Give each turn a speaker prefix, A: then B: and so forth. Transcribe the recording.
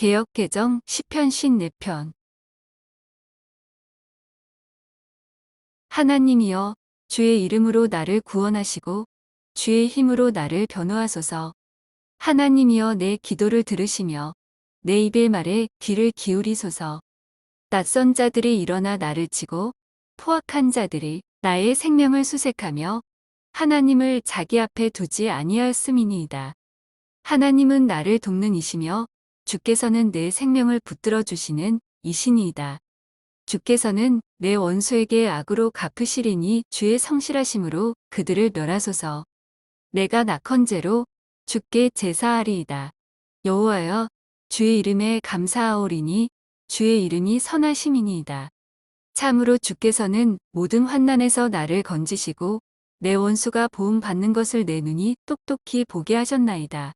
A: 개역 개정 10편 54편. 하나님이여 주의 이름으로 나를 구원하시고 주의 힘으로 나를 변호하소서. 하나님이여 내 기도를 들으시며 내 입의 말에 귀를 기울이소서. 낯선 자들이 일어나 나를 치고 포악한 자들이 나의 생명을 수색하며 하나님을 자기 앞에 두지 아니하였음이니이다. 하나님은 나를 돕는 이시며 주께서는 내 생명을 붙들어 주시는 이신이이다. 주께서는 내 원수에게 악으로 갚으시리니 주의 성실하심으로 그들을 멸하소서. 내가 낙헌제로 주께 제사하리이다. 여호와여 주의 이름에 감사하오리니 주의 이름이 선하심이니이다. 참으로 주께서는 모든 환난에서 나를 건지시고 내 원수가 보험 받는 것을 내 눈이 똑똑히 보게 하셨나이다.